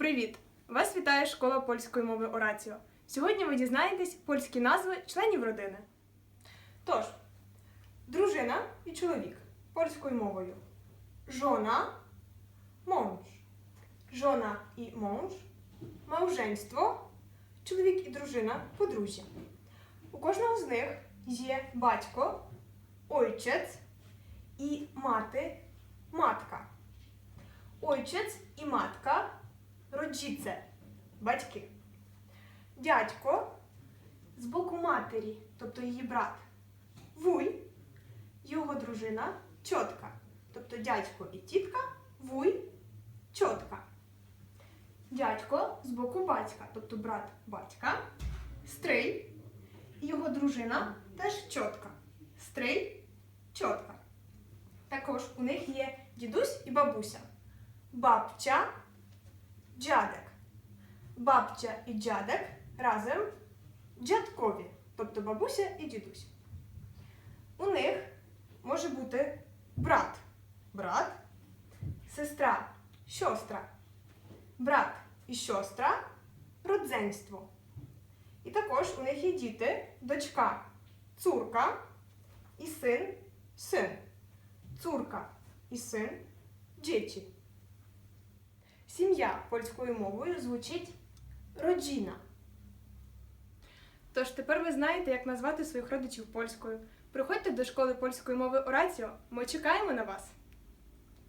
Привіт! Вас вітає школа польської мови Ораціо. Сьогодні ви дізнаєтесь польські назви членів родини. Тож, дружина і чоловік польською мовою. Жона, мąż. Жона і mąż, małżeństwo, чоловік і дружина подружжя. У кожного з них є батько, ojciec і мати, матка. Ojciec і матка rodzice, батьки. Дядько з боку матері, тобто її брат. Вуй, його дружина, тьотка. Тобто дядько і тітка, вуй, тьотка. Дядько з боку батька, тобто брат батька, стрий, його дружина теж тьотка. Стрий, тьотка. Також у них є дідусь і бабуся. Бабця, дядек. Бабця і дядек разом дядкові, тобто бабуся і дідусь. У них може бути брат, брат, сестра, сестра, брат і сестра, родзенство. І також у них є діти, дочка, цурка і син, син. Цурка і син, діти. Сім'я польською мовою звучить роджіна. Тож тепер ви знаєте, як назвати своїх родичів польською. Приходьте до школи польської мови Ораціо. Ми чекаємо на вас.